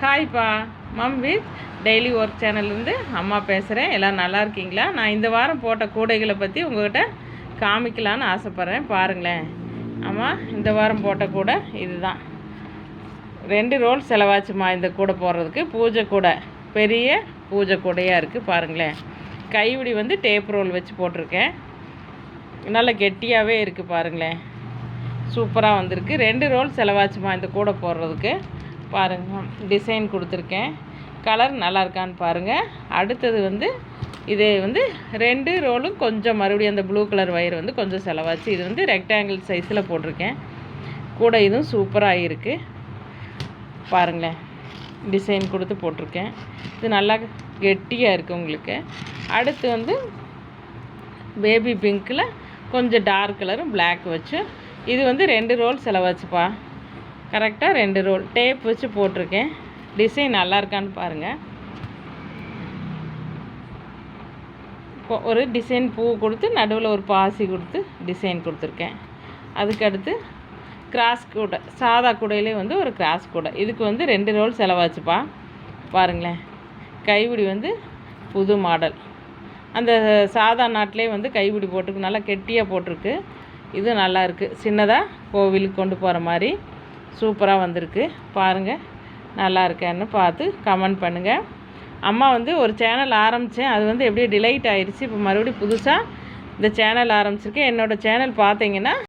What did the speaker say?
ஹாய்ப்பா mom with daily work சேனல்லேருந்து அம்மா பேசுகிறேன் எல்லாம் நல்லா இருக்கீங்களா? நான் இந்த வாரம் போட்ட கூடைகளை பற்றி உங்கள்கிட்ட காமிக்கலான்னு ஆசைப்பட்றேன். பாருங்களேன். ஆமாம் இந்த வாரம் போட்ட கூடை இதுதான். ரெண்டு ரோல் செலவாச்சுமா இந்த கூடை போடுறதுக்கு. பூஜை கூடை. பெரிய பூஜை கூடையாக இருக்குது பாருங்களேன். கைவிடி வந்து டேப் ரோல் வச்சு போட்டிருக்கேன். நல்ல கெட்டியாகவே இருக்குது பாருங்களேன். சூப்பராக வந்திருக்கு. ரெண்டு ரோல் செலவாச்சுமா இந்த கூடை போடுறதுக்கு. பாருங்கள் டிசைன் கொடுத்துருக்கேன். கலர் நல்லா இருக்கான்னு பாருங்கள் அடுத்தது வந்து இது வந்து ரெண்டு ரோலும் கொஞ்சம் மறுபடியும் அந்த ப்ளூ கலர் ஒயர் வந்து கொஞ்சம் செலவாச்சு. இது வந்து ரெக்டாங்கிள் சைஸில் போட்டிருக்கேன். கூட இதுவும் சூப்பராக இருக்குது பாருங்களேன் டிசைன் கொடுத்து போட்டிருக்கேன். இது நல்லா கெட்டியாக இருக்குது உங்களுக்கு. அடுத்து வந்து பேபி பிங்க்கில் கொஞ்சம் டார்க் கலரும் பிளாக் வச்சு இது வந்து ரெண்டு ரோல் செலவாச்சுப்பா. கரெக்டாக ரெண்டு ரோல். டேப் வச்சு போட்டிருக்கேன். டிசைன் நல்லா இருக்கான்னு பாருங்கள் ஒரு டிசைன் பூ கொடுத்து நடுவில் ஒரு பாசி கொடுத்து டிசைன் கொடுத்துருக்கேன். அதுக்கடுத்து கிராஸ் கூடை சாதா கூடையிலே வந்து ஒரு கிராஸ் கூடை. இதுக்கு வந்து ரெண்டு ரோல் செலவாச்சுப்பா. பாருங்களேன். கைவிடி வந்து புது மாடல். அந்த சாதா நாட்டிலே வந்து கைவிடி போட்டிருக்கு. நல்லா கெட்டியாக போட்டிருக்கு. இது நல்லா இருக்குது சின்னதாக கோவிலுக்கு கொண்டு போகிற மாதிரி. சூப்பராக வந்திருக்கு. பாருங்கள் நல்லா இருக்கேன்னு பார்த்து கமெண்ட் பண்ணுங்கள் அம்மா வந்து ஒரு சேனல் ஆரம்பித்தேன் அது வந்து எப்படியோ டிலைட் ஆயிடுச்சு இப்போ மறுபடியும் புதுசாக இந்த சேனல் ஆரம்பிச்சிருக்கேன். என்னோடய சேனல் பார்த்தீங்கன்னா